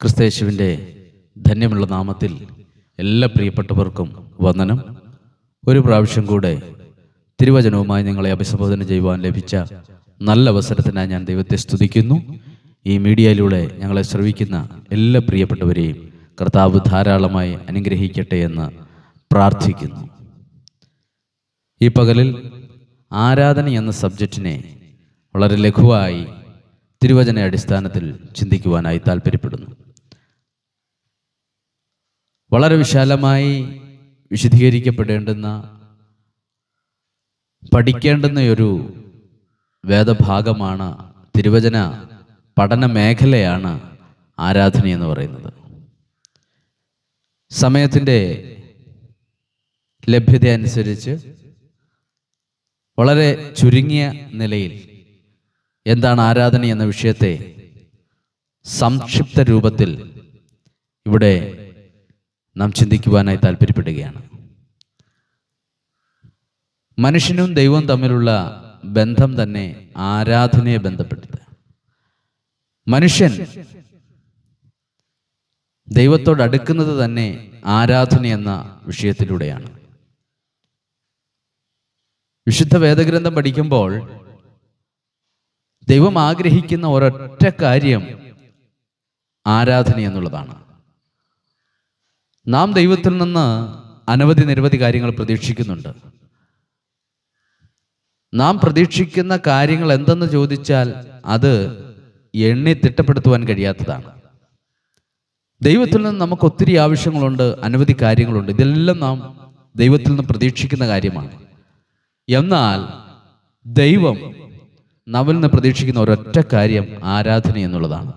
ക്രിസ്തയേശുവിന്റെ ധന്യമുള്ള നാമത്തിൽ എല്ലാ പ്രിയപ്പെട്ടവർക്കും വന്ദനം. ഒരു പ്രാവശ്യം കൂടെ തിരുവചനവുമായി നിങ്ങളെ അഭിസംബോധന ചെയ്യുവാൻ ലഭിച്ച നല്ല അവസരത്തിനായി ഞാൻ ദൈവത്തെ സ്തുതിക്കുന്നു. ഈ മീഡിയയിലൂടെ ഞങ്ങളെ ശ്രവിക്കുന്ന എല്ലാ പ്രിയപ്പെട്ടവരെയും കർത്താവ് ധാരാളമായി അനുഗ്രഹിക്കട്ടെ എന്ന് പ്രാർത്ഥിക്കുന്നു. ഈ പകലിൽ ആരാധന എന്ന സബ്ജക്റ്റിനെ വളരെ ലഘുവായി തിരുവചന അടിസ്ഥാനത്തിൽ ചിന്തിക്കുവാനായി താല്പര്യപ്പെടുന്നു വളരെ വിശാലമായി വിശദീകരിക്കപ്പെടേണ്ടുന്ന പഠിക്കേണ്ടുന്ന ഒരു വേദഭാഗമാണ് തിരുവചന പഠന മേഖലയാണ് ആരാധന എന്ന് പറയുന്നത്. സമയത്തിന്റെ ലഭ്യത അനുസരിച്ച് വളരെ ചുരുങ്ങിയ നിലയിൽ എന്താണ് ആരാധന എന്ന വിഷയത്തെ സംക്ഷിപ്ത രൂപത്തിൽ ഇവിടെ നാം ചിന്തിക്കുവാനായി താല്പര്യപ്പെടുകയാണ്. മനുഷ്യനും ദൈവവും തമ്മിലുള്ള ബന്ധം തന്നെ ആരാധനയെ ബന്ധപ്പെട്ടത്. മനുഷ്യൻ ദൈവത്തോട് അടുക്കുന്നത് തന്നെ ആരാധന എന്ന വിഷയത്തിലൂടെയാണ്. വിശുദ്ധ വേദഗ്രന്ഥം പഠിക്കുമ്പോൾ ദൈവം ആഗ്രഹിക്കുന്ന ഒരൊറ്റ കാര്യം ആരാധന എന്നുള്ളതാണ്. നാം ദൈവത്തിൽ നിന്ന് അനവധി നിരവധി കാര്യങ്ങൾ പ്രതീക്ഷിക്കുന്നുണ്ട്. നാം പ്രതീക്ഷിക്കുന്ന കാര്യങ്ങൾ എന്തെന്ന് ചോദിച്ചാൽ അത് എണ്ണി തിട്ടപ്പെടുത്തുവാൻ കഴിയാത്തതാണ്. ദൈവത്തിൽ നിന്ന് നമുക്ക് ഒത്തിരി ആവശ്യങ്ങളുണ്ട് അനവധി കാര്യങ്ങളുണ്ട്. ഇതെല്ലാം നാം ദൈവത്തിൽ നിന്ന് പ്രതീക്ഷിക്കുന്ന കാര്യമാണ്. എന്നാൽ ദൈവം നമ്മിൽ നിന്ന് പ്രതീക്ഷിക്കുന്ന ഒരൊറ്റ കാര്യം ആരാധന എന്നുള്ളതാണ്.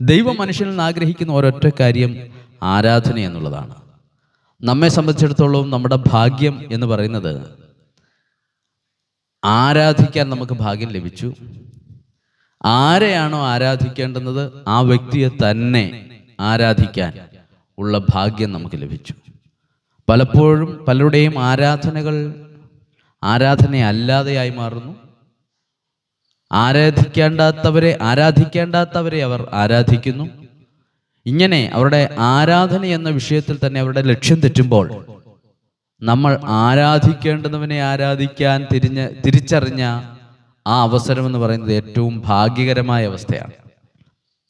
ദൈവം മനുഷ്യനിൽ നിന്ന് ആഗ്രഹിക്കുന്ന ഒരൊറ്റ കാര്യം ആരാധന എന്നുള്ളതാണ്. നമ്മെ സംബന്ധിച്ചിടത്തോളം നമ്മുടെ ഭാഗ്യം എന്ന് പറയുന്നത് ആരാധിക്കാൻ നമുക്ക് ഭാഗ്യം ലഭിച്ചു. ആരെയാണോ ആരാധിക്കേണ്ടുന്നത് ആ വ്യക്തിയെ തന്നെ ആരാധിക്കാൻ ഉള്ള ഭാഗ്യം നമുക്ക് ലഭിച്ചു. പലപ്പോഴും പലരുടെയും ആരാധനകൾ ആരാധനയല്ലാതെയായി മാറുന്നു. ആരാധിക്കേണ്ടാത്തവരെ ആരാധിക്കേണ്ടാത്തവരെ അവർ ആരാധിക്കുന്നു. ഇങ്ങനെ അവരുടെ ആരാധന എന്ന വിഷയത്തിൽ തന്നെ അവരുടെ ലക്ഷ്യം തെറ്റുമ്പോൾ നമ്മൾ ആരാധിക്കേണ്ടുന്നവനെ ആരാധിക്കാൻ തിരിഞ്ഞ് തിരിച്ചറിഞ്ഞ ആ അവസരം എന്ന് പറയുന്നത് ഏറ്റവും ഭാഗ്യകരമായ അവസ്ഥയാണ്.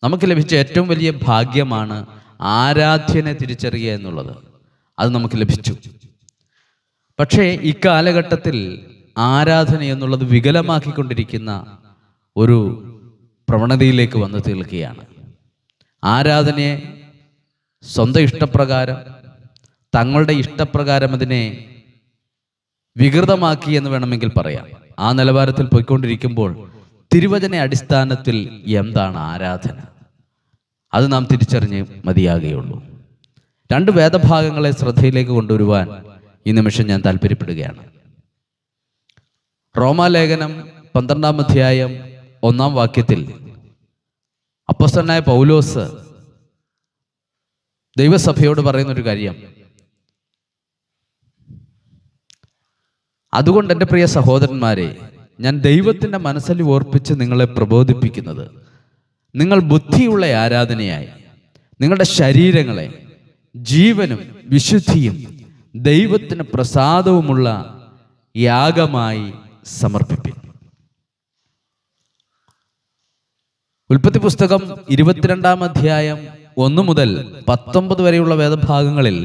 നമുക്ക് ലഭിച്ച ഏറ്റവും വലിയ ഭാഗ്യമാണ് ആരാധ്യനെ തിരിച്ചറിയുക എന്നുള്ളത്. അത് നമുക്ക് ലഭിച്ചു. പക്ഷേ ഇക്കാലഘട്ടത്തിൽ ആരാധന എന്നുള്ളത് വികലമാക്കിക്കൊണ്ടിരിക്കുന്ന ഒരു പ്രവണതയിലേക്ക് വന്നു തീർക്കുകയാണ്. ആരാധനയെ സ്വന്തം ഇഷ്ടപ്രകാരം തങ്ങളുടെ ഇഷ്ടപ്രകാരം അതിനെ വികൃതമാക്കി എന്ന് വേണമെങ്കിൽ പറയാം. ആ നിലവാരത്തിൽ പോയിക്കൊണ്ടിരിക്കുമ്പോൾ തിരുവചന അടിസ്ഥാനത്തിൽ എന്താണ് ആരാധന? അത് നാം തിരിച്ചറിഞ്ഞ് മതിയാകുകയുള്ളൂ. രണ്ട് വേദഭാഗങ്ങളെ ശ്രദ്ധയിലേക്ക് കൊണ്ടുവരുവാൻ ഈ നിമിഷം ഞാൻ താല്പര്യപ്പെടുകയാണ് റോമാലേഖനം പന്ത്രണ്ടാം അധ്യായം ഒന്നാം വാക്യത്തിൽ അപ്പസ്തനായ പൗലോസ് ദൈവസഭയോട് പറയുന്ന ഒരു കാര്യം. അതുകൊണ്ട് എന്റെ പ്രിയ സഹോദരന്മാരെ ഞാൻ ദൈവത്തിന്റെ മനസ്സിൽ ഓർപ്പിച്ച് നിങ്ങളെ പ്രബോധിപ്പിക്കുന്നത് നിങ്ങൾ ബുദ്ധിയുള്ള ആരാധനയായി നിങ്ങളുടെ ശരീരങ്ങളെ ജീവനും വിശുദ്ധിയും ദൈവത്തിന് പ്രസാദവുമുള്ള യാഗമായി സമർപ്പിപ്പിൻ. ഉൽപ്പത്തി പുസ്തകം ഇരുപത്തിരണ്ടാം അധ്യായം ഒന്ന് മുതൽ പത്തൊമ്പത് വരെയുള്ള വേദഭാഗങ്ങളിൽ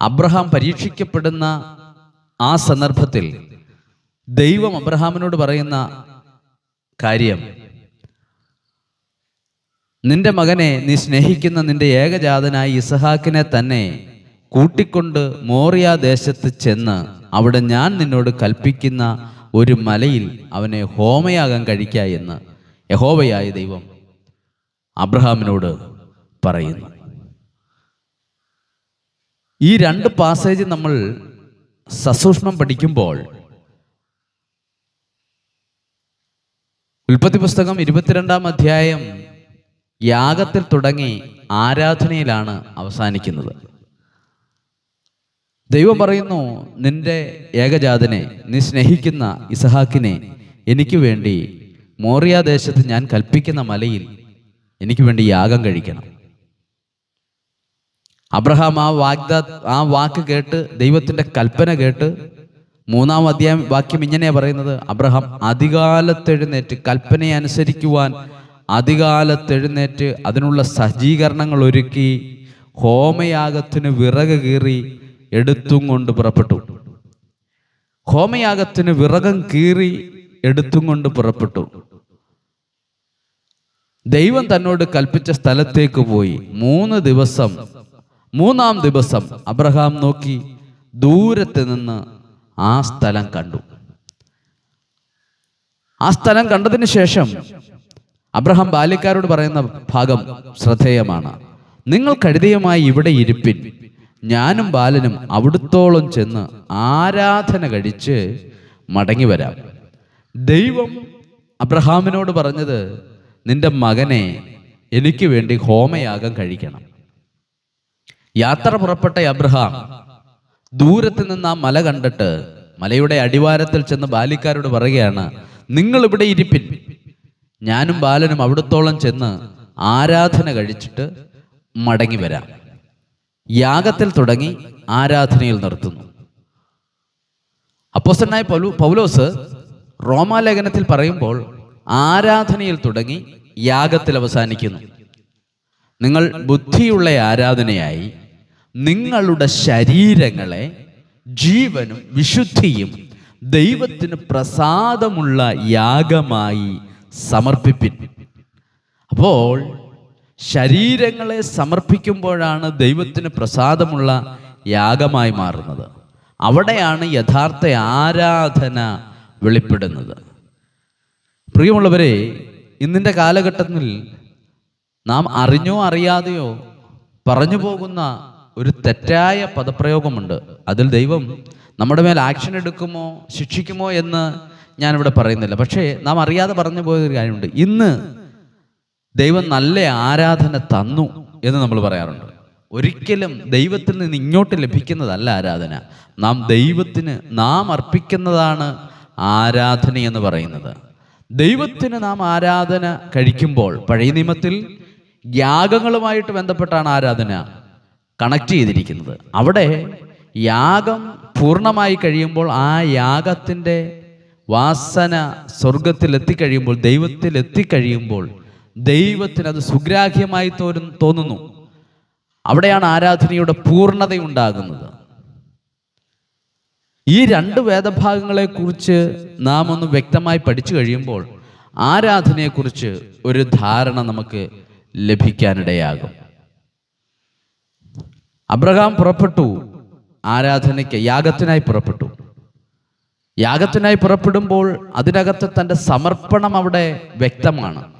അബ്രഹാം പരീക്ഷിക്കപ്പെടുന്ന ആ സന്ദർഭത്തിൽ ദൈവം അബ്രഹാമിനോട് പറയുന്ന കാര്യം. നിന്റെ മകനെ നീ സ്നേഹിക്കുന്ന നിന്റെ ഏകജാതനായ ഇസഹാക്കിനെ തന്നെ കൂട്ടിക്കൊണ്ട് മോറിയ ദേശത്ത് ചെന്ന് അവിടെ ഞാൻ നിന്നോട് കൽപ്പിക്കുന്ന ഒരു മലയിൽ അവനെ ഹോമയാകാൻ കഴിക്കുക എന്ന്. യഹോവയായ ദൈവം അബ്രഹാമിനോട് പറയുന്നു. ഈ രണ്ട് പാസേജ് നമ്മൾ സസൂക്ഷ്മം പഠിക്കുമ്പോൾ ഉൽപ്പത്തി പുസ്തകം ഇരുപത്തിരണ്ടാം അധ്യായം യാഗത്തിൽ തുടങ്ങി ആരാധനയിലാണ് അവസാനിക്കുന്നത്. ദൈവം പറയുന്നു നിന്റെ ഏകജാതനെ നീ സ്നേഹിക്കുന്ന ഇസഹാക്കിനെ എനിക്ക് വേണ്ടി മോറിയ ദേശത്ത് ഞാൻ കൽപ്പിക്കുന്ന മലയിൽ എനിക്ക് വേണ്ടി യാഗം കഴിക്കണം. അബ്രഹാം ആ വാഗ്ദാ ആ വാക്ക് കേട്ട് ദൈവത്തിന്റെ കൽപ്പന കേട്ട് മൂന്നാം അധ്യായം വാക്യം ഇങ്ങനെയാണ് പറയുന്നത്. അബ്രഹാം അധികാലത്തെഴുന്നേറ്റ് കൽപ്പനയെ അനുസരിക്കുവാൻ അധികാലത്തെഴുന്നേറ്റ് അതിനുള്ള സജ്ജീകരണങ്ങൾ ഒരുക്കി ഹോമയാഗത്തിന് വിറക് കീറി എടുത്തും കൊണ്ട് പുറപ്പെട്ടു. ഹോമയാഗത്തിന് വിറകം കീറി എടുത്തും കൊണ്ട് പുറപ്പെട്ടു. ദൈവം തന്നോട് കൽപ്പിച്ച സ്ഥലത്തേക്ക് പോയി. മൂന്ന് ദിവസം മൂന്നാം ദിവസം അബ്രഹാം നോക്കി ദൂരത്ത് നിന്ന് ആ സ്ഥലം കണ്ടു. ആ സ്ഥലം കണ്ടതിന് ശേഷം അബ്രഹാം ബാല്യക്കാരോട് പറയുന്ന ഭാഗം ശ്രദ്ധേയമാണ്. നിങ്ങൾ കഴുതയുമായി ഇവിടെ ഇരിപ്പിൻ. ഞാനും ബാലനും അവിടുത്തോളം ചെന്ന് ആരാധന കഴിച്ച് മടങ്ങി വരാം ദൈവം അബ്രഹാമിനോട് പറഞ്ഞത് നിന്റെ മകനെ എനിക്ക് വേണ്ടി ഹോമയാഗം കഴിക്കണം. യാത്ര പുറപ്പെട്ട അബ്രഹാം ദൂരത്ത് നിന്ന് ആ മല കണ്ടിട്ട് മലയുടെ അടിവാരത്തിൽ ചെന്ന് ബാലിക്കാരോട് പറയുകയാണ് നിങ്ങൾ ഇവിടെ ഇരിപ്പിൻ. ഞാനും ബാലനും അവിടത്തോളം ചെന്ന് ആരാധന കഴിച്ചിട്ട് മടങ്ങി വരാം. യാഗത്തിൽ തുടങ്ങി ആരാധനയിൽ നിർത്തുന്നു. അപ്പോസ്റ്റനായ പൗലു പൗലോസ് റോമാലേഖനത്തിൽ പറയുമ്പോൾ ആരാധനയിൽ തുടങ്ങി യാഗത്തിൽ അവസാനിക്കുന്നു. നിങ്ങൾ ബുദ്ധിയുള്ള ആരാധനയായി നിങ്ങളുടെ ശരീരങ്ങളെ ജീവനും വിശുദ്ധിയും ദൈവത്തിന് പ്രസാദമുള്ള യാഗമായി സമർപ്പിപ്പിൻ. അപ്പോൾ ശരീരങ്ങളെ സമർപ്പിക്കുമ്പോഴാണ് ദൈവത്തിന് പ്രസാദമുള്ള യാഗമായി മാറുന്നത്. അവിടെയാണ് യഥാർത്ഥ ആരാധന വെളിപ്പെടുന്നത്. പ്രിയമുള്ളവരെ ഇന്നിന്റെ കാലഘട്ടത്തിൽ നാം അറിഞ്ഞോ അറിയാതെയോ പറഞ്ഞു പോകുന്ന ഒരു തെറ്റായ പദപ്രയോഗമുണ്ട്. അതിൽ ദൈവം നമ്മുടെ മേൽ ആക്ഷൻ എടുക്കുമോ ശിക്ഷിക്കുമോ എന്ന് ഞാനിവിടെ പറയുന്നില്ല. പക്ഷേ നാം അറിയാതെ പറഞ്ഞു പോയൊരു കാര്യമുണ്ട്. ഇന്ന് ദൈവം നല്ല ആരാധന തന്നു എന്ന് നമ്മൾ പറയാറുണ്ട്. ഒരിക്കലും ദൈവത്തിൽ നിന്ന് ഇങ്ങോട്ട് ലഭിക്കുന്നതല്ല ആരാധന. നാം ദൈവത്തിന് നാം അർപ്പിക്കുന്നതാണ് ആരാധന എന്ന് പറയുന്നത്. ദൈവത്തിന് നാം ആരാധന കഴിക്കുമ്പോൾ പഴയ നിയമത്തിൽ യാഗങ്ങളുമായിട്ട് ബന്ധപ്പെട്ടാണ് ആരാധന കണക്ട് ചെയ്തിരിക്കുന്നത്. അവിടെ യാഗം പൂർണമായി കഴിയുമ്പോൾ ആ യാഗത്തിന്റെ വാസന സ്വർഗത്തിൽ എത്തിക്കഴിയുമ്പോൾ ദൈവത്തിൽ എത്തിക്കഴിയുമ്പോൾ ദൈവത്തിന് അത് സുഗ്രാഹ്യമായി തോന്നു തോന്നുന്നു. അവിടെയാണ് ആരാധനയുടെ പൂർണത ഉണ്ടാകുന്നത് ഈ രണ്ട് വേദഭാഗങ്ങളെക്കുറിച്ച് നാം ഒന്ന് വ്യക്തമായി പഠിച്ചു കഴിയുമ്പോൾ ആരാധനയെക്കുറിച്ച് ഒരു ധാരണ നമുക്ക് ലഭിക്കാനിടയാകും. അബ്രഹാം പുറപ്പെട്ടു ആരാധനയ്ക്ക് യാഗത്തിനായി പുറപ്പെട്ടു. യാഗത്തിനായി പുറപ്പെടുമ്പോൾ അതിനകത്ത് തന്റെ സമർപ്പണം അവിടെ വ്യക്തമാണ്.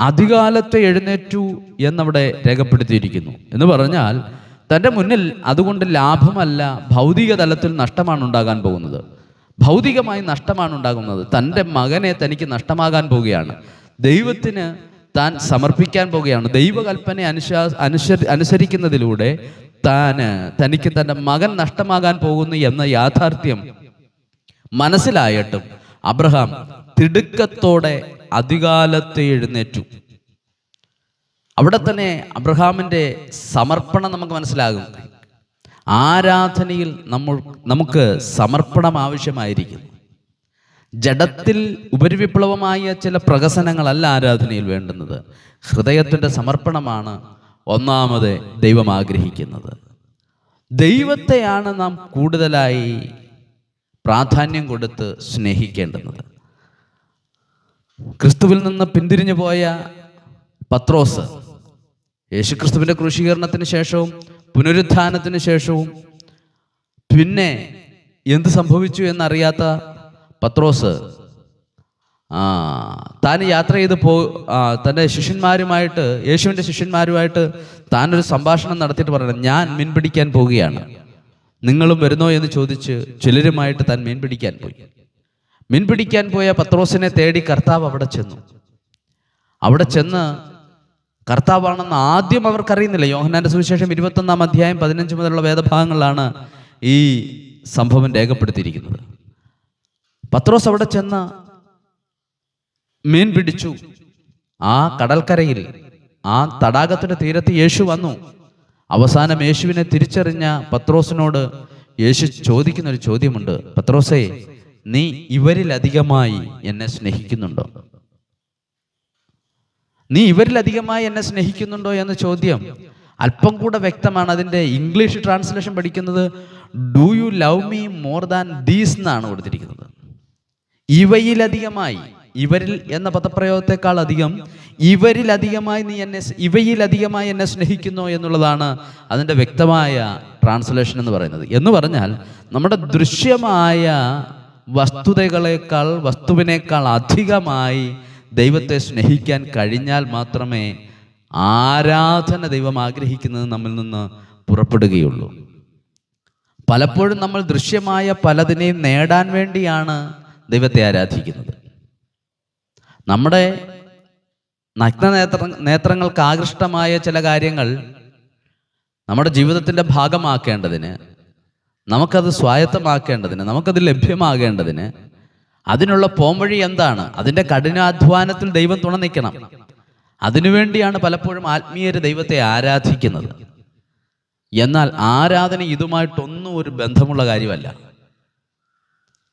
അധികാലത്തെ എഴുന്നേറ്റു എന്നവിടെ രേഖപ്പെടുത്തിയിരിക്കുന്നു. എന്ന് പറഞ്ഞാൽ തന്റെ മുന്നിൽ അതുകൊണ്ട് ലാഭമല്ല ഭൗതിക തലത്തിൽ നഷ്ടമാണ് ഉണ്ടാകാൻ പോകുന്നത്. ഭൗതികമായി നഷ്ടമാണ് ഉണ്ടാകുന്നത്. തന്റെ മകനെ തനിക്ക് നഷ്ടമാകാൻ പോവുകയാണ്. ദൈവത്തിന് താൻ സമർപ്പിക്കാൻ പോവുകയാണ്. ദൈവകൽപ്പന അനുശാ അനുസരി അനുസരിക്കുന്നതിലൂടെ താന് തനിക്ക് തന്റെ മകൻ നഷ്ടമാകാൻ പോകുന്നു എന്ന യാഥാർത്ഥ്യം മനസ്സിലായിട്ടും അബ്രഹാം തിടുക്കത്തോടെ അധികാലത്തെ എഴുന്നേറ്റു. അവിടെ തന്നെ അബ്രഹാമിന്റെ സമർപ്പണം നമുക്ക് മനസ്സിലാകും. ആരാധനയിൽ നമ്മൾ നമുക്ക് സമർപ്പണം ആവശ്യമായിരിക്കുന്നു ജഡത്തിൽ ഉപരിവിപ്ലവമായ ചില പ്രകസനങ്ങളല്ല ആരാധനയിൽ വേണ്ടുന്നത്. ഹൃദയത്തിന്റെ സമർപ്പണമാണ് ഒന്നാമത് ദൈവം ആഗ്രഹിക്കുന്നത്. ദൈവത്തെയാണ് നാം കൂടുതലായി പ്രാധാന്യം കൊടുത്ത് സ്നേഹിക്കേണ്ടുന്നത്. ക്രിസ്തുവിൽ നിന്ന് പിന്തിരിഞ്ഞു പോയ പത്രോസ് യേശുക്രിസ്തുവിന്റെ ക്രൂശീകരണത്തിന് ശേഷവും പുനരുത്ഥാനത്തിന് ശേഷവും പിന്നെ എന്ത് സംഭവിച്ചു എന്നറിയാത്ത പത്രോസ് ആ താൻ യാത്ര ചെയ്ത് പോ തന്റെ ശിഷ്യന്മാരുമായിട്ട് യേശുവിന്റെ ശിഷ്യന്മാരുമായിട്ട് താനൊരു സംഭാഷണം നടത്തിയിട്ട് പറയണം ഞാൻ മീൻ പിടിക്കാൻ പോവുകയാണ്. നിങ്ങളും വരുന്നോ എന്ന് ചോദിച്ച് ചിലരുമായിട്ട് താൻ മീൻ പിടിക്കാൻ പോയി. മീൻ പിടിക്കാൻ പോയ പത്രോസിനെ തേടി കർത്താവ് അവിടെ ചെന്നു. അവിടെ ചെന്ന് കർത്താവാണെന്ന് ആദ്യം അവർക്കറിയുന്നില്ല. യോഹന്നാന്റെ സുവിശേഷം ഇരുപത്തൊന്നാം അധ്യായം പതിനഞ്ച് മുതലുള്ള വേദഭാഗങ്ങളിലാണ് ഈ സംഭവം രേഖപ്പെടുത്തിയിരിക്കുന്നത്. പത്രോസ് അവിടെ ചെന്ന് മീൻ പിടിച്ചു. ആ കടൽക്കരയിൽ ആ തടാകത്തിന്റെ തീരത്ത് യേശു വന്നു. അവസാനം യേശുവിനെ തിരിച്ചറിഞ്ഞ പത്രോസിനോട് യേശു ചോദിക്കുന്നൊരു ചോദ്യമുണ്ട്. പത്രോസേ നീ ഇവരിലധികമായി എന്നെ സ്നേഹിക്കുന്നുണ്ടോ? നീ ഇവരിലധികമായി എന്നെ സ്നേഹിക്കുന്നുണ്ടോ എന്ന ചോദ്യം അല്പം കൂടെ വ്യക്തമാണ് അതിന്റെ ഇംഗ്ലീഷ് ട്രാൻസ്ലേഷൻ പഠിക്കുന്നത്. Do you love me more than these എന്നാണ് കൊടുത്തിരിക്കുന്നത്. ഇവയിലധികമായി ഇവരിൽ എന്ന പദപ്രയോഗത്തെക്കാൾ അധികം ഇവരിലധികമായി നീ എന്നെ ഇവയിലധികമായി എന്നെ സ്നേഹിക്കുന്നു എന്നുള്ളതാണ് അതിന്റെ വ്യക്തമായ ട്രാൻസ്ലേഷൻ എന്ന് പറയുന്നത്. എന്ന് പറഞ്ഞാൽ നമ്മുടെ ദൃശ്യമായ വസ്തുതകളെക്കാൾ വസ്തുവിനേക്കാൾ അധികമായി ദൈവത്തെ സ്നേഹിക്കാൻ കഴിഞ്ഞാൽ മാത്രമേ ആരാധന ദൈവം ആഗ്രഹിക്കുന്നത് നമ്മിൽ നിന്ന് പുറപ്പെടുകയുള്ളൂ. പലപ്പോഴും നമ്മൾ ദൃശ്യമായ പലതിനെയും നേടാൻ വേണ്ടിയാണ് ദൈവത്തെ ആരാധിക്കുന്നത്. നമ്മുടെ നഗ്ന നേത്ര നേത്രങ്ങൾക്ക് ആകൃഷ്ടമായ ചില കാര്യങ്ങൾ നമ്മുടെ ജീവിതത്തിന്റെ ഭാഗമാക്കേണ്ടതിന് നമുക്കത് സ്വായത്തമാക്കേണ്ടതിന് നമുക്കത് ലഭ്യമാകേണ്ടതിന് അതിനുള്ള പോംവഴി എന്താണ്? അതിന്റെ കഠിനാധ്വാനത്തിൽ ദൈവം തുണ നിൽക്കണം. അതിനുവേണ്ടിയാണ് പലപ്പോഴും ആത്മീയര് ദൈവത്തെ ആരാധിക്കുന്നത്. എന്നാൽ ആരാധന ഇതുമായിട്ടൊന്നും ഒരു ബന്ധമുള്ള കാര്യമല്ല.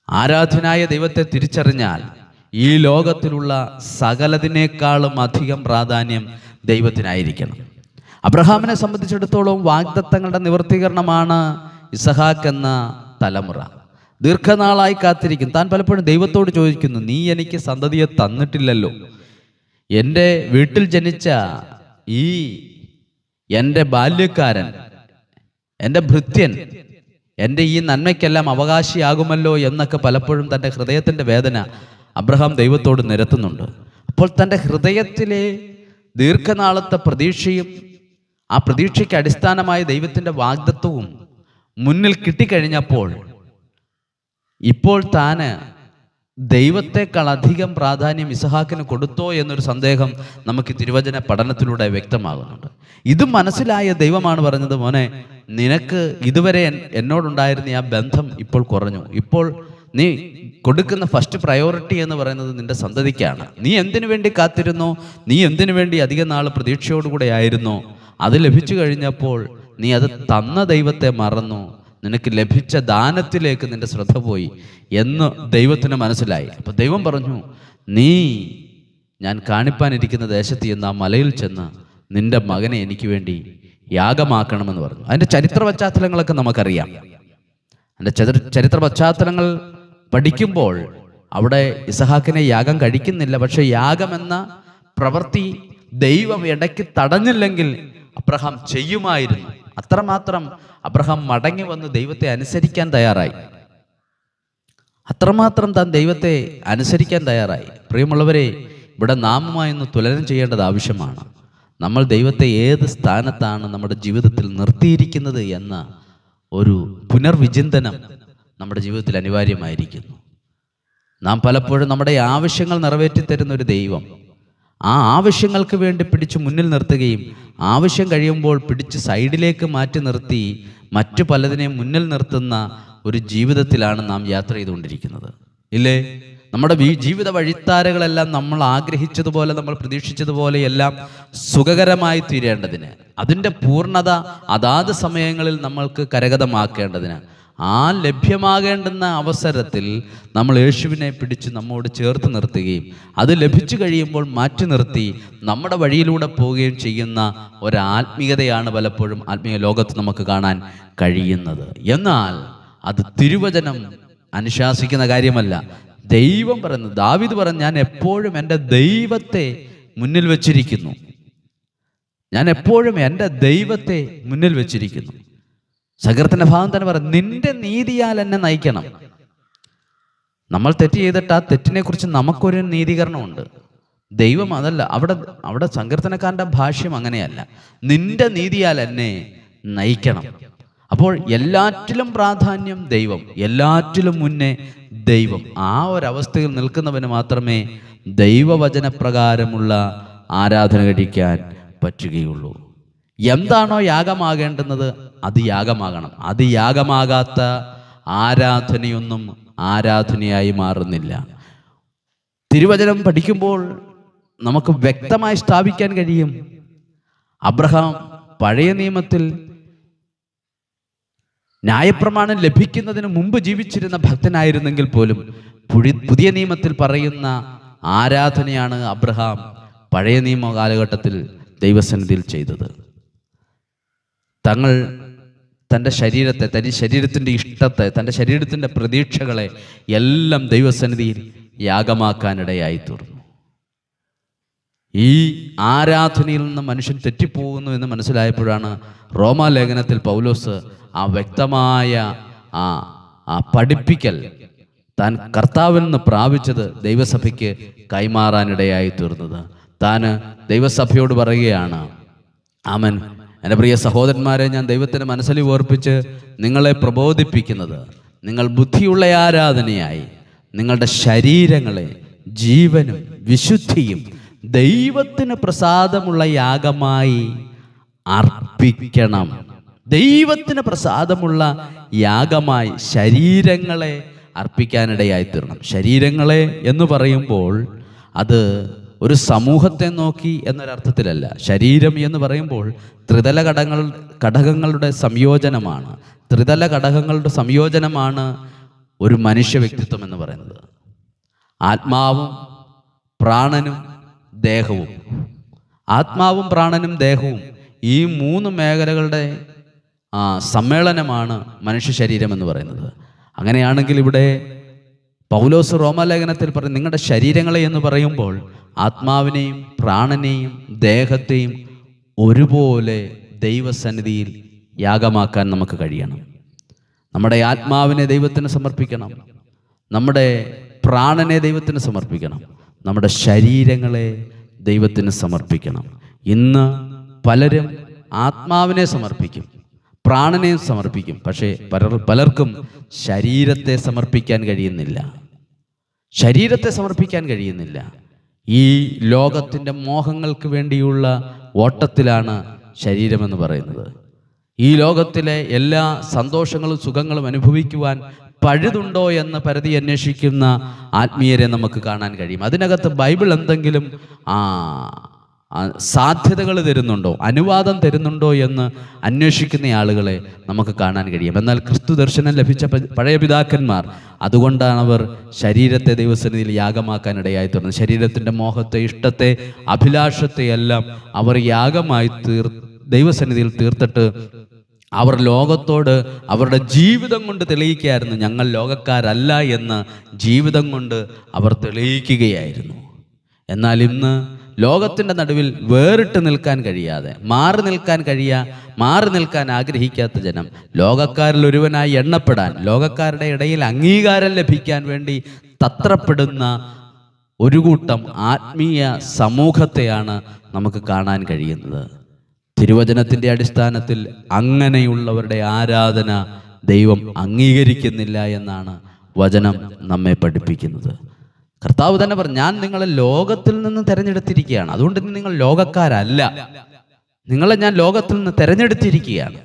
ആരാധനായ ദൈവത്തെ തിരിച്ചറിഞ്ഞാൽ ഈ ലോകത്തിലുള്ള സകലതിനേക്കാളും അധികം പ്രാധാന്യം ദൈവത്തിനായിരിക്കണം. അബ്രഹാമിനെ സംബന്ധിച്ചിടത്തോളം വാഗ്ദത്തങ്ങളുടെ നിവർത്തീകരണമാണ് ഇസഹാക്ക് എന്ന തലമുറ. ദീർഘനാളായി കാത്തിരിക്കും താൻ പലപ്പോഴും ദൈവത്തോട് ചോദിക്കുന്നു നീ എനിക്ക് സന്തതിയെ തന്നിട്ടില്ലല്ലോ. എന്റെ വീട്ടിൽ ജനിച്ച ഈ എന്റെ ബാല്യക്കാരൻ എന്റെ ഭൃത്യൻ എന്റെ ഈ നന്മയ്ക്കെല്ലാം അവകാശിയാകുമല്ലോ എന്നൊക്കെ പലപ്പോഴും തന്റെ ഹൃദയത്തിന്റെ വേദന അബ്രഹാം ദൈവത്തോട് നിരത്തുന്നുണ്ട്. അപ്പോൾ തന്റെ ഹൃദയത്തിലെ ദീർഘനാളത്തെ പ്രതീക്ഷയും ആ പ്രതീക്ഷയ്ക്ക് അടിസ്ഥാനമായ ദൈവത്തിന്റെ വാഗ്ദത്വവും മുന്നിൽ കിട്ടിക്കഴിഞ്ഞപ്പോൾ ഇപ്പോൾ താന് ദൈവത്തെക്കാളധികം പ്രാധാന്യം ഇസഹാക്കിന് കൊടുത്തോ എന്നൊരു സന്ദേഹം നമുക്ക് തിരുവചന പഠനത്തിലൂടെ വ്യക്തമാകുന്നുണ്ട്. ഇത് മനസ്സിലായ ദൈവമാണ് പറഞ്ഞത് മോനെ നിനക്ക് ഇതുവരെ എന്നോടുണ്ടായിരുന്ന ആ ബന്ധം ഇപ്പോൾ കുറഞ്ഞു. ഇപ്പോൾ നീ കൊടുക്കുന്ന ഫസ്റ്റ് പ്രയോറിറ്റി എന്ന് പറയുന്നത് നിന്റെ സന്തതിക്കാണ്. നീ എന്തിനു വേണ്ടി കാത്തിരുന്നോ? നീ എന്തിനു വേണ്ടി അധികം നാൾ പ്രതീക്ഷയോടുകൂടെ ആയിരുന്നോ? അത് ലഭിച്ചു കഴിഞ്ഞപ്പോൾ നീ അത് തന്ന ദൈവത്തെ മറന്നു. നിനക്ക് ലഭിച്ച ദാനത്തിലേക്ക് നിന്റെ ശ്രദ്ധ പോയി എന്ന് ദൈവത്തിന് മനസ്സിലായി. അപ്പൊ ദൈവം പറഞ്ഞു നീ ഞാൻ കാണിപ്പാനിരിക്കുന്ന ദേശത്ത് ചെന്ന് ആ മലയിൽ ചെന്ന് നിന്റെ മകനെ എനിക്ക് വേണ്ടി യാഗമാക്കണമെന്ന് പറഞ്ഞു. അതിന്റെ ചരിത്ര പശ്ചാത്തലങ്ങളൊക്കെ നമുക്കറിയാം. അതിന്റെ ചരിത്ര പശ്ചാത്തലങ്ങൾ പഠിക്കുമ്പോൾ അവിടെ ഇസഹാക്കിനെ യാഗം കഴിക്കുന്നില്ല. പക്ഷെ യാഗം എന്ന പ്രവൃത്തി ദൈവം ഇടയ്ക്ക് തടഞ്ഞില്ലെങ്കിൽ അബ്രഹാം ചെയ്യുമായിരുന്നു. അത്രമാത്രം അബ്രഹാം മടങ്ങി വന്ന് ദൈവത്തെ അനുസരിക്കാൻ തയ്യാറായി. അത്രമാത്രം താൻ ദൈവത്തെ അനുസരിക്കാൻ തയ്യാറായി. പ്രിയമുള്ളവരെ ഇവിടെ നാമമായൊന്ന് തുലനം ചെയ്യേണ്ടത് ആവശ്യമാണ്. നമ്മൾ ദൈവത്തെ ഏത് സ്ഥാനത്താണ് നമ്മുടെ ജീവിതത്തിൽ നിർത്തിയിരിക്കുന്നത് എന്ന ഒരു പുനർവിചിന്തനം നമ്മുടെ ജീവിതത്തിൽ അനിവാര്യമായിരിക്കുന്നു. നാം പലപ്പോഴും നമ്മുടെ ആവശ്യങ്ങൾ നിറവേറ്റി തരുന്ന ഒരു ദൈവം ആ ആവശ്യങ്ങൾക്ക് വേണ്ടി പിടിച്ച് മുന്നിൽ നിർത്തുകയും ആവശ്യം കഴിയുമ്പോൾ പിടിച്ച് സൈഡിലേക്ക് മാറ്റി നിർത്തി മറ്റു പലതിനെയും മുന്നിൽ നിർത്തുന്ന ഒരു ജീവിതത്തിലാണ് നാം യാത്ര ചെയ്തുകൊണ്ടിരിക്കുന്നത്. ഇല്ലേ? നമ്മുടെ ജീവിത വഴിത്താരകളെല്ലാം നമ്മൾ ആഗ്രഹിച്ചതുപോലെ നമ്മൾ പ്രതീക്ഷിച്ചതുപോലെ എല്ലാം സുഖകരമായി തീരേണ്ടതിന് അതിന്റെ പൂർണത അതാത് സമയങ്ങളിൽ നമ്മൾക്ക് കരഗതമാക്കേണ്ടതിന് ആ ലഭ്യമാകേണ്ടുന്ന അവസരത്തിൽ നമ്മൾ യേശുവിനെ പിടിച്ച് നമ്മോട് ചേർത്ത് നിർത്തുകയും അത് ലഭിച്ചു കഴിയുമ്പോൾ മാറ്റി നിർത്തി നമ്മുടെ വഴിയിലൂടെ പോവുകയും ചെയ്യുന്ന ഒരാത്മീയതയാണ് പലപ്പോഴും ആത്മീയ ലോകത്ത് നമുക്ക് കാണാൻ കഴിയുന്നത്. എന്നാൽ അത് തിരുവചനം അനുശാസിക്കുന്ന കാര്യമല്ല. ദൈവം പറയുന്നു ദാവിദ് പറഞ്ഞു ഞാൻ എപ്പോഴും എന്റെ ദൈവത്തെ മുന്നിൽ വച്ചിരിക്കുന്നു. ഞാൻ എപ്പോഴും എന്റെ ദൈവത്തെ മുന്നിൽ വെച്ചിരിക്കുന്നു. സകീർത്തന്റെ ഭാഗം തന്നെ പറ നിന്റെ നീതിയാൽ എന്നെ നയിക്കണം. നമ്മൾ തെറ്റ് ചെയ്തിട്ട് ആ തെറ്റിനെ കുറിച്ച് നമുക്കൊരു നീതീകരണമുണ്ട്. ദൈവം അതല്ല അവിടെ അവിടെ സങ്കീർത്തനക്കാരന്റെ ഭാഷ്യം അങ്ങനെയല്ല. നിന്റെ നീതിയാൽ എന്നെ നയിക്കണം. അപ്പോൾ എല്ലാറ്റിലും പ്രാധാന്യം ദൈവം എല്ലാറ്റിലും മുന്നേ ദൈവം. ആ ഒരവസ്ഥയിൽ നിൽക്കുന്നവന് മാത്രമേ ദൈവവചനപ്രകാരമുള്ള ആരാധന കഴിക്കാൻ പറ്റുകയുള്ളൂ. എന്താണോ യാഗമാകേണ്ടുന്നത് അത് യാഗമാകണം. അത് യാഗമാകാത്ത ആരാധനയൊന്നും ആരാധനയായി മാറുന്നില്ല. തിരുവചനം പഠിക്കുമ്പോൾ നമുക്ക് വ്യക്തമായി സ്ഥാപിക്കാൻ കഴിയും. അബ്രഹാം പഴയ നിയമത്തിൽ ന്യായപ്രമാണം ലഭിക്കുന്നതിന് മുമ്പ് ജീവിച്ചിരുന്ന ഭക്തനായിരുന്നെങ്കിൽ പോലും പുതിയ നിയമത്തിൽ പറയുന്ന ആരാധനയാണ് അബ്രഹാം പഴയ നിയമ കാലഘട്ടത്തിൽ ദൈവസന്നിധിയിൽ ചെയ്തത്. തങ്ങൾ തന്റെ ശരീരത്തെ തന്റെ ശരീരത്തിന്റെ ഇഷ്ടത്തെ തന്റെ ശരീരത്തിന്റെ പ്രതീക്ഷകളെ എല്ലാം ദൈവസന്നിധിയിൽ യാഗമാക്കാനിടയായി തീർന്നു ഈ ആരാധനയിൽ നിന്ന് മനുഷ്യൻ തെറ്റിപ്പോകുന്നു എന്ന് മനസ്സിലായപ്പോഴാണ് റോമാലേഖനത്തിൽ പൗലോസ് ആ വ്യക്തമായ ആ ആ പഠിപ്പിക്കൽ താൻ കർത്താവിൽ നിന്ന് പ്രാപിച്ചത് ദൈവസഭയ്ക്ക് കൈമാറാനിടയായി തീർന്നത് താൻ ദൈവസഭയോട് പറയുകയാണ് ആമൻ. എന്റെ പ്രിയ സഹോദരന്മാരെ ഞാൻ ദൈവത്തിന് മനസ്സിൽ ഓർപ്പിച്ച് നിങ്ങളെ പ്രബോധിപ്പിക്കുന്നത് നിങ്ങൾ ബുദ്ധിയുള്ള ആരാധനയായി നിങ്ങളുടെ ശരീരങ്ങളെ ജീവനും വിശുദ്ധിയും ദൈവത്തിന് പ്രസാദമുള്ള യാഗമായി അർപ്പിക്കണം. ദൈവത്തിന് പ്രസാദമുള്ള യാഗമായി ശരീരങ്ങളെ അർപ്പിക്കാനിടയായി തീർണം ശരീരങ്ങളെ എന്ന് പറയുമ്പോൾ അത് ഒരു സമൂഹത്തെ നോക്കി എന്നൊരർത്ഥത്തിലല്ല. ശരീരം എന്ന് പറയുമ്പോൾ ത്രിതല ഘടകങ്ങൾ ഘടകങ്ങളുടെ സംയോജനമാണ്. ത്രിതല ഘടകങ്ങളുടെ സംയോജനമാണ് ഒരു മനുഷ്യ വ്യക്തിത്വം എന്ന് പറയുന്നത്. ആത്മാവും പ്രാണനും ദേഹവും. ആത്മാവും പ്രാണനും ദേഹവും ഈ മൂന്ന് മേഖലകളുടെ സമ്മേളനമാണ് മനുഷ്യ ശരീരം എന്ന് പറയുന്നത്. അങ്ങനെയാണെങ്കിൽ ഇവിടെ പൗലോസ് റോമാലേഖനത്തിൽ പറയും നിങ്ങളുടെ ശരീരങ്ങളെ എന്ന് പറയുമ്പോൾ ആത്മാവിനെയും പ്രാണനെയും ദേഹത്തെയും ഒരുപോലെ ദൈവസന്നിധിയിൽ യാഗമാക്കാൻ നമുക്ക് കഴിയണം. നമ്മുടെ ആത്മാവിനെ ദൈവത്തിന് സമർപ്പിക്കണം. നമ്മുടെ പ്രാണനെ ദൈവത്തിന് സമർപ്പിക്കണം. നമ്മുടെ ശരീരങ്ങളെ ദൈവത്തിന് സമർപ്പിക്കണം. ഇന്ന് പലരും ആത്മാവിനെ സമർപ്പിക്കും പ്രാണനെയും സമർപ്പിക്കും പക്ഷേ പലർ പലർക്കും ശരീരത്തെ സമർപ്പിക്കാൻ കഴിയുന്നില്ല. ശരീരത്തെ സമർപ്പിക്കാൻ കഴിയുന്നില്ല. ഈ ലോകത്തിന്റെ മോഹങ്ങൾക്ക് വേണ്ടിയുള്ള ഓട്ടത്തിലാണ് ശരീരമെന്ന് പറയുന്നത്. ഈ ലോകത്തിലെ എല്ലാ സന്തോഷങ്ങളും സുഖങ്ങളും അനുഭവിക്കുവാൻ പഴുതുണ്ടോ എന്ന് പരതി അന്വേഷിക്കുന്ന ആത്മീയരെ നമുക്ക് കാണാൻ കഴിയും. അതിനകത്ത് ബൈബിൾ എന്തെങ്കിലും ആ സാധ്യതകൾ തരുന്നുണ്ടോ? അനുവാദം തരുന്നുണ്ടോ എന്ന് അന്വേഷിക്കുന്ന ആളുകളെ നമുക്ക് കാണാൻ കഴിയും. എന്നാൽ ക്രിസ്തു ദർശനം ലഭിച്ച പഴയ പിതാക്കന്മാർ അതുകൊണ്ടാണ് അവർ ശരീരത്തെ ദൈവസന്നിധിയിൽ യാഗമാക്കാൻ ഇടയായി തീർന്നത് ശരീരത്തിന്റെ മോഹത്തെ ഇഷ്ടത്തെ അഭിലാഷത്തെ എല്ലാം അവർ യാഗമായി തീർ ദൈവസന്നിധിയിൽ തീർത്തിട്ട് അവർ ലോകത്തോട് അവരുടെ ജീവിതം കൊണ്ട് തെളിയിക്കുകയായിരുന്നു. ഞങ്ങൾ ലോകക്കാരല്ല എന്ന് ജീവിതം കൊണ്ട് അവർ തെളിയിക്കുകയായിരുന്നു. എന്നാൽ ഇന്ന് ലോകത്തിന്റെ നടുവിൽ വേറിട്ട് നിൽക്കാൻ കഴിയാതെ മാറി നിൽക്കാൻ കഴിയാ മാറി നിൽക്കാൻ ആഗ്രഹിക്കാത്ത ജനം ലോകക്കാരിൽ ഒരുവനായി എണ്ണപ്പെടാൻ ലോകക്കാരുടെ ഇടയിൽ അംഗീകാരം ലഭിക്കാൻ വേണ്ടി തത്രപ്പെടുന്ന ഒരു കൂട്ടം ആത്മീയ സമൂഹത്തെയാണ് നമുക്ക് കാണാൻ കഴിയുന്നത്. തിരുവചനത്തിന്റെ അടിസ്ഥാനത്തിൽ അങ്ങനെയുള്ളവരുടെ ആരാധന ദൈവം അംഗീകരിക്കുന്നില്ല എന്നാണ് വചനം നമ്മെ പഠിപ്പിക്കുന്നത്. കർത്താവ് തന്നെ പറഞ്ഞു ഞാൻ നിങ്ങളെ ലോകത്തിൽ നിന്ന് തിരഞ്ഞെടുത്തിരിക്കുകയാണ്. അതുകൊണ്ട് തന്നെ നിങ്ങൾ ലോകക്കാരല്ല. നിങ്ങളെ ഞാൻ ലോകത്തിൽ നിന്ന് തിരഞ്ഞെടുത്തിരിക്കുകയാണ്.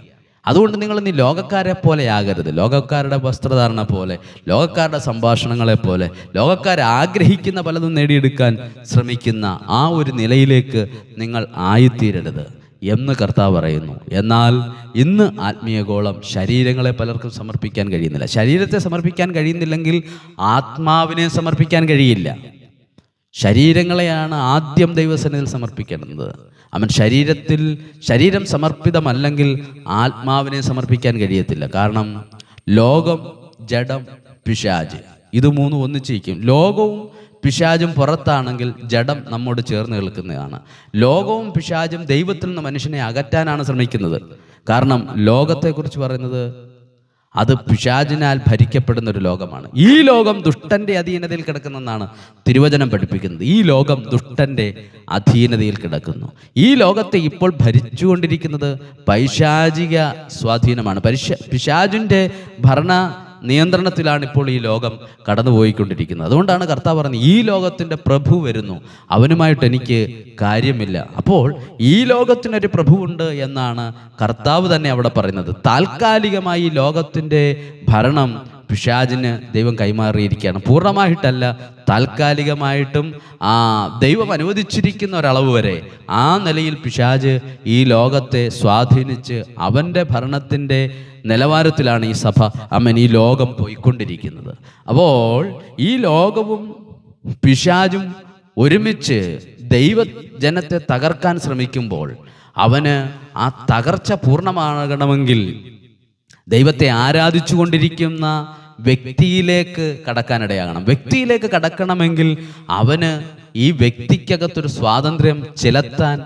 അതുകൊണ്ട് നിങ്ങൾ നീ ലോകക്കാരെ പോലെ ആകരുത്. ലോകക്കാരുടെ വസ്ത്രധാരണ പോലെ ലോകക്കാരുടെ സംഭാഷണങ്ങളെ പോലെ ലോകക്കാർ ആഗ്രഹിക്കുന്ന പലതും നേടിയെടുക്കാൻ ശ്രമിക്കുന്ന ആ ഒരു നിലയിലേക്ക് നിങ്ങൾ ആയിത്തീരരുത്. എന്ന് കർത്താവ് പറയുന്നു. എന്നാൽ ഇന്ന് ആത്മീയഗോളം ശരീരങ്ങളെ പലർക്കും സമർപ്പിക്കാൻ കഴിയുന്നില്ല. ശരീരത്തെ സമർപ്പിക്കാൻ കഴിയുന്നില്ലെങ്കിൽ ആത്മാവിനെ സമർപ്പിക്കാൻ കഴിയില്ല. ശരീരങ്ങളെയാണ് ആദ്യം ദൈവസന്നിധിയിൽ സമർപ്പിക്കേണ്ടത്. അവൻ ശരീരത്തിൽ ശരീരം സമർപ്പിതമല്ലെങ്കിൽ ആത്മാവിനെ സമർപ്പിക്കാൻ കഴിയത്തില്ല. കാരണം ലോകം ജഡം പിശാജ് ഇത് മൂന്നും ഒന്നിച്ചിരിക്കും. ലോകവും പിശാജും പുറത്താണെങ്കിൽ ജഡം നമ്മോട് ചേർന്ന് നിൽക്കുന്നതാണ് ലോകവും പിശാചും ദൈവത്തിൽ നിന്ന് മനുഷ്യനെ അകറ്റാനാണ് ശ്രമിക്കുന്നത്. കാരണം ലോകത്തെക്കുറിച്ച് പറയുന്നത് അത് പിശാചിനാൽ ഭരിക്കപ്പെടുന്ന ഒരു ലോകമാണ്. ഈ ലോകം ദുഷ്ടന്റെ അധീനതയിൽ കിടക്കുന്നെന്നാണ് തിരുവചനം പഠിപ്പിക്കുന്നത്. ഈ ലോകം ദുഷ്ടന്റെ അധീനതയിൽ കിടക്കുന്നു. ഈ ലോകത്തെ ഇപ്പോൾ ഭരിച്ചുകൊണ്ടിരിക്കുന്നത് പൈശാചിക സ്വാധീനമാണ്. പരിശ പിശാചിന്റെ ഭരണ നിയന്ത്രണത്തിലാണ് ഇപ്പോൾ ഈ ലോകം കടന്നുപോയിക്കൊണ്ടിരിക്കുന്നത്. അതുകൊണ്ടാണ് കർത്താവ് പറഞ്ഞത് ഈ ലോകത്തിന്റെ പ്രഭു വരുന്നു. അവനുമായിട്ട് എനിക്ക് കാര്യമില്ല. അപ്പോൾ ഈ ലോകത്തിനൊരു പ്രഭുവുണ്ട് എന്നാണ് കർത്താവ് തന്നെ അവിടെ പറയുന്നത്. താൽക്കാലികമായി ലോകത്തിന്റെ ഭരണം പിശാചിന് ദൈവം കൈമാറിയിരിക്കുകയാണ്. പൂർണമായിട്ടല്ല താൽക്കാലികമായിട്ടും ആ ദൈവം അനുവദിച്ചിരിക്കുന്ന ഒരളവ് വരെ ആ നിലയിൽ പിശാജ് ഈ ലോകത്തെ സ്വാധീനിച്ച് അവന്റെ ഭരണത്തിന്റെ നിലവാരത്തിലാണ് ഈ സഭ അമ്മൻ ഈ ലോകം പോയിക്കൊണ്ടിരിക്കുന്നത്. അപ്പോൾ ഈ ലോകവും പിശാജും ഒരുമിച്ച് ദൈവ ജനത്തെ തകർക്കാൻ ശ്രമിക്കുമ്പോൾ അവന് ആ തകർച്ച പൂർണമാകണമെങ്കിൽ ദൈവത്തെ ആരാധിച്ചു കൊണ്ടിരിക്കുന്ന വ്യക്തിയിലേക്ക് കടക്കാനിടയാകണം. വ്യക്തിയിലേക്ക് കടക്കണമെങ്കിൽ അവന് ഈ വ്യക്തിക്കകത്തൊരു സ്വാതന്ത്ര്യം ചെലുത്താൻ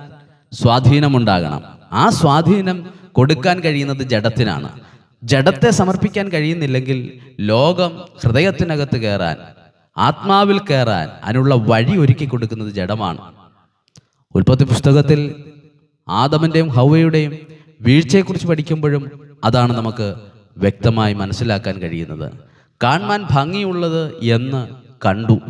സ്വാധീനമുണ്ടാകണം. ആ സ്വാധീനം കൊടുക്കാൻ കഴിയുന്നത് ജഡത്തിനാണ്. ജഡത്തെ സമർപ്പിക്കാൻ കഴിയുന്നില്ലെങ്കിൽ ലോകം ഹൃദയത്തിനകത്ത് കയറാൻ ആത്മാവിൽ കയറാൻ അതിനുള്ള വഴി ഒരുക്കി കൊടുക്കുന്നത് ജഡമാണ്. ഉൽപ്പത്തി പുസ്തകത്തിൽ ആദമന്റെയും ഹൗവയുടെയും വീഴ്ചയെക്കുറിച്ച് പഠിക്കുമ്പോഴും അതാണ് നമുക്ക് വ്യക്തമായി മനസ്സിലാക്കാൻ കഴിയുന്നത്. കാണുവാൻ ഭംഗിയുള്ളത് എന്ന് കണ്ടു.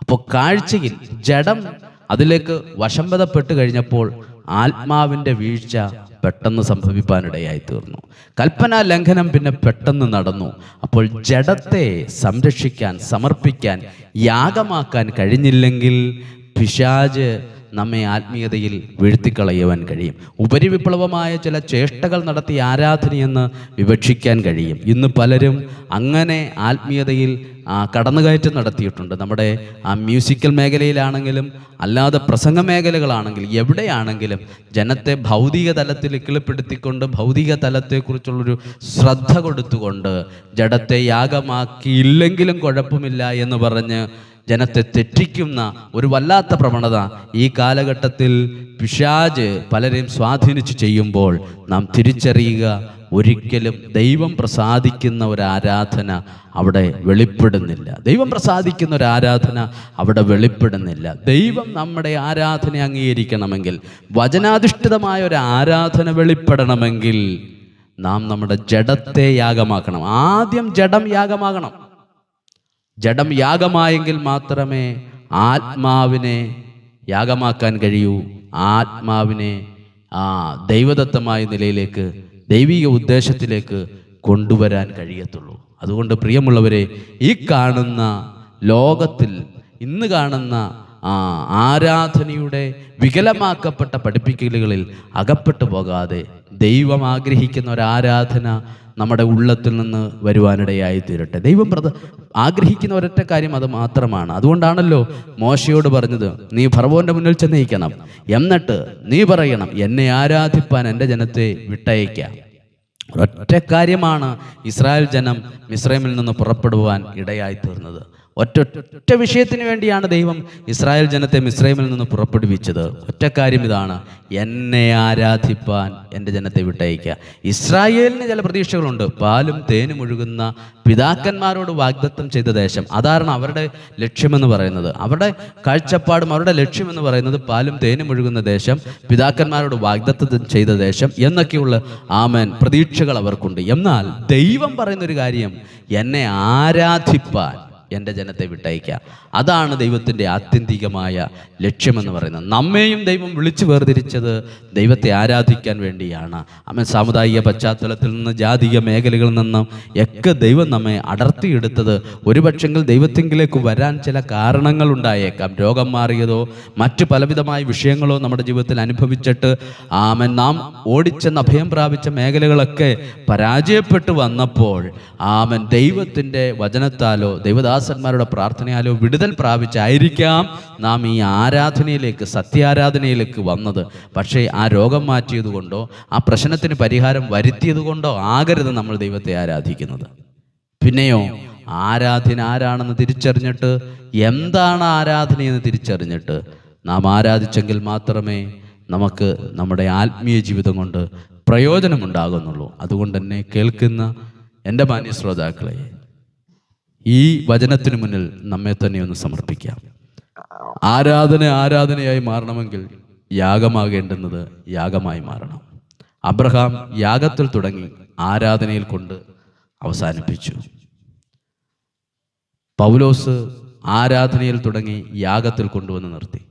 അപ്പോൾ കാഴ്ചയിൽ ജഡം അതിലേക്ക് വശംവതപ്പെട്ട് കഴിഞ്ഞപ്പോൾ ആത്മാവിന്റെ വീഴ്ച പെട്ടെന്ന് സംഭവിപ്പാനിടയായി തീർന്നു കൽപ്പനാ ലംഘനം പിന്നെ പെട്ടെന്ന് നടന്നു. അപ്പോൾ ജഡത്തെ സംരക്ഷിക്കാൻ സമർപ്പിക്കാൻ യാഗമാക്കാൻ കഴിഞ്ഞില്ലെങ്കിൽ പിശാജ് നമ്മെ ആത്മീയതയിൽ വീഴ്ത്തിക്കളയുവാൻ കഴിയും. ഉപരിവിപ്ലവമായ ചില ചേഷ്ടകൾ നടത്തി ആരാധനയെന്ന് വിവക്ഷിക്കാൻ കഴിയും. ഇന്ന് പലരും അങ്ങനെ ആത്മീയതയിൽ കടന്നുകയറ്റം നടത്തിയിട്ടുണ്ട്. നമ്മുടെ ആ മ്യൂസിക്കൽ മേഖലയിലാണെങ്കിലും അല്ലാതെ പ്രസംഗ മേഖലകളാണെങ്കിലും എവിടെയാണെങ്കിലും ജനത്തെ ഭൗതിക തലത്തിൽ ഇക്കിളിപ്പെടുത്തിക്കൊണ്ട് ഭൗതിക തലത്തെക്കുറിച്ചുള്ളൊരു ശ്രദ്ധ കൊടുത്തുകൊണ്ട് ജഡത്തെ യാഗമാക്കിയില്ലെങ്കിലും കുഴപ്പമില്ല എന്ന് പറഞ്ഞ് ജനത്തെ തെറ്റിക്കുന്ന ഒരു വല്ലാത്ത പ്രവണത ഈ കാലഘട്ടത്തിൽ പിശാജ് പലരെയും സ്വാധീനിച്ചു ചെയ്യുമ്പോൾ നാം തിരിച്ചറിയുക ഒരിക്കലും ദൈവം പ്രസാദിക്കുന്ന ഒരു ആരാധന അവിടെ വെളിപ്പെടുന്നില്ല. ദൈവം പ്രസാദിക്കുന്ന ഒരു ആരാധന അവിടെ വെളിപ്പെടുന്നില്ല. ദൈവം നമ്മുടെ ആരാധന അംഗീകരിക്കണമെങ്കിൽ വചനാധിഷ്ഠിതമായ ഒരു ആരാധന വെളിപ്പെടണമെങ്കിൽ നാം നമ്മുടെ ജഡത്തെ യാഗമാക്കണം. ആദ്യം ജഡം യാഗമാകണം. ജഡം യാഗമായെങ്കിൽ മാത്രമേ ആത്മാവിനെ യാഗമാക്കാൻ കഴിയൂ. ആത്മാവിനെ ആ ദൈവദത്തമായ നിലയിലേക്ക് ദൈവിക ഉദ്ദേശത്തിലേക്ക് കൊണ്ടുവരാൻ കഴിയത്തുള്ളൂ. അതുകൊണ്ട് പ്രിയമുള്ളവരെ ഈ കാണുന്ന ലോകത്തിൽ ഇന്ന് കാണുന്ന ആ ആരാധനയുടെ വികലമാക്കപ്പെട്ട പഠിപ്പിക്കലുകളിൽ അകപ്പെട്ടു പോകാതെ ദൈവം ആഗ്രഹിക്കുന്ന ഒരു ആരാധന നമ്മുടെ ഉള്ളത്തിൽ നിന്ന് വരുവാനിടയായി തീരട്ടെ. ദൈവം പ്രത ആഗ്രഹിക്കുന്ന ഒരൊറ്റ കാര്യം അത് മാത്രമാണ്. അതുകൊണ്ടാണല്ലോ മോശയോട് പറഞ്ഞത് നീ ഭർവോന്റെ മുന്നിൽ ചെന്നയിക്കണം എന്നിട്ട് നീ പറയണം എന്നെ ആരാധിപ്പാൻ എന്റെ ജനത്തെ വിട്ടയക്കാം ഒരൊറ്റ കാര്യമാണ് ഇസ്രായേൽ ജനം മിസ്രൈമിൽ നിന്ന് പുറപ്പെടുവാൻ ഇടയായി തീർന്നത്. ഒറ്റ ഒറ്റ വിഷയത്തിന് വേണ്ടിയാണ് ദൈവം ഇസ്രായേൽ ജനത്തെ മിസ്രൈമിൽ നിന്ന് പുറപ്പെടുവിച്ചത്. ഒറ്റ കാര്യം ഇതാണ്. എന്നെ ആരാധിപ്പാൻ എന്റെ ജനത്തെ വിട്ടയക്കുക ഇസ്രായേലിന് ചില പ്രതീക്ഷകളുണ്ട്. പാലും തേനും ഒഴുകുന്ന പിതാക്കന്മാരോട് വാഗ്ദത്തം ചെയ്ത ദേശം. അതാണ് അവരുടെ ലക്ഷ്യമെന്ന് പറയുന്നത്. അവരുടെ കാഴ്ചപ്പാടും അവരുടെ ലക്ഷ്യമെന്ന് പറയുന്നത് പാലും തേനും ഒഴുകുന്ന ദേശം പിതാക്കന്മാരോട് വാഗ്ദത്തം ചെയ്ത ദേശം എന്നൊക്കെയുള്ള ആമൻ പ്രതീക്ഷകൾ അവർക്കുണ്ട്. എന്നാൽ ദൈവം പറയുന്നൊരു കാര്യം എന്നെ ആരാധിപ്പാൻ എന്റെ ജനത്തെ വിട്ടയക്കുക അതാണ് ദൈവത്തിന്റെ ആത്യന്തികമായ ലക്ഷ്യമെന്ന് പറയുന്നത്. നമ്മെയും ദൈവം വിളിച്ചു വേർതിരിച്ചത് ദൈവത്തെ ആരാധിക്കാൻ വേണ്ടിയാണ്. അമ്മ സാമുദായിക പശ്ചാത്തലത്തിൽ നിന്ന് ജാതീയ മേഖലകളിൽ നിന്നും ഒക്കെ ദൈവം നമ്മെ അടർത്തിയെടുത്തത്. ഒരുപക്ഷെങ്കിൽ ദൈവത്തെങ്കിലേക്ക് വരാൻ ചില കാരണങ്ങൾ ഉണ്ടായേക്കാം. രോഗം മാറിയതോ മറ്റു പലവിധമായ വിഷയങ്ങളോ നമ്മുടെ ജീവിതത്തിൽ അനുഭവിച്ചിട്ട് ആമൻ. നാം ഓടിച്ചെന്ന് അഭയം പ്രാപിച്ച മേഖലകളൊക്കെ പരാജയപ്പെട്ടു വന്നപ്പോൾ ആമൻ ദൈവത്തിന്റെ വചനത്താലോ ദൈവദാസന്മാരുടെ പ്രാർത്ഥനയാലോ വിടുതൽ പ്രാപിച്ചായിരിക്കാം നാം ഈ ആരാധനയിലേക്ക് സത്യാരാധനയിലേക്ക് വന്നത്. പക്ഷേ ആ രോഗം മാറ്റിയത് കൊണ്ടോ ആ പ്രശ്നത്തിന് പരിഹാരം വരുത്തിയത് കൊണ്ടോ ആകരുത് നമ്മൾ ദൈവത്തെ ആരാധിക്കുന്നത്. പിന്നെയോ ആരാധന ആരാണെന്ന് തിരിച്ചറിഞ്ഞിട്ട് എന്താണ് ആരാധനയെന്ന് തിരിച്ചറിഞ്ഞിട്ട് നാം ആരാധിച്ചെങ്കിൽ മാത്രമേ നമുക്ക് നമ്മുടെ ആത്മീയ ജീവിതം കൊണ്ട് പ്രയോജനമുണ്ടാകുന്നുള്ളൂ. അതുകൊണ്ട് തന്നെ കേൾക്കുന്ന എന്റെ മാന്യ ശ്രോതാക്കളെ ഈ വചനത്തിന് മുന്നിൽ നമ്മെ തന്നെ ഒന്ന് സമർപ്പിക്കാം. ആരാധന ആരാധനയായി മാറണമെങ്കിൽ യാഗമാകേണ്ടുന്നത് യാഗമായി മാറണം. അബ്രഹാം യാഗത്തിൽ തുടങ്ങി ആരാധനയിൽ കൊണ്ട് അവസാനിപ്പിച്ചു. പൗലോസ് ആരാധനയിൽ തുടങ്ങി യാഗത്തിൽ കൊണ്ടുവന്ന് നിർത്തി.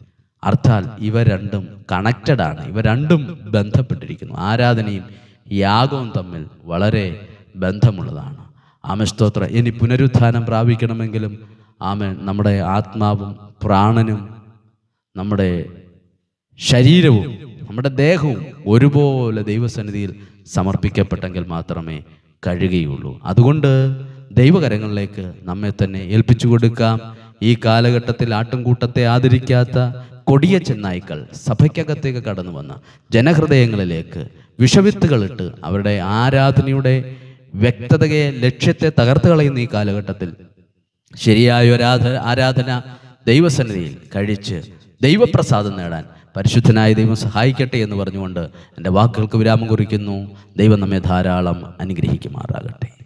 അർത്ഥാൽ ഇവ രണ്ടും കണക്റ്റഡ് ആണ്. ഇവ രണ്ടും ബന്ധപ്പെട്ടിരിക്കുന്നു. ആരാധനയും യാഗവും തമ്മിൽ വളരെ ബന്ധമുള്ളതാണ്. ആമ സ്തോത്ര. ഇനി പുനരുത്ഥാനം പ്രാപിക്കണമെങ്കിലും ആമേ നമ്മുടെ ആത്മാവും പ്രാണനും നമ്മുടെ ശരീരവും നമ്മുടെ ദേഹവും ഒരുപോലെ ദൈവസന്നിധിയിൽ സമർപ്പിക്കപ്പെട്ടെങ്കിൽ മാത്രമേ കഴിയുകയുള്ളൂ. അതുകൊണ്ട് ദൈവകരങ്ങളിലേക്ക് നമ്മെ തന്നെ ഏൽപ്പിച്ചു കൊടുക്കാം. ഈ കാലഘട്ടത്തിൽ ആട്ടുംകൂട്ടത്തെ ആദരിക്കാത്ത കൊടിയ ചെന്നായ്ക്കൾ സഭയ്ക്കകത്തേക്ക് കടന്നു വന്ന ജനഹൃദയങ്ങളിലേക്ക് വിഷവിത്തുകളിട്ട് അവരുടെ ആരാധനയുടെ വ്യക്തതയെ ലക്ഷ്യത്തെ തകർത്ത് കളയുന്ന ഈ കാലഘട്ടത്തിൽ ശരിയായ ഒരാധ ആരാധന ദൈവസന്നിധിയിൽ കഴിച്ച് ദൈവപ്രസാദം നേടാൻ പരിശുദ്ധനായ ദൈവം സഹായിക്കട്ടെ എന്ന് പറഞ്ഞുകൊണ്ട് എന്റെ വാക്കുകൾക്ക് വിരാമം കുറിക്കുന്നു. ദൈവം നമ്മെ ധാരാളം അനുഗ്രഹിക്കുമാറാകട്ടെ.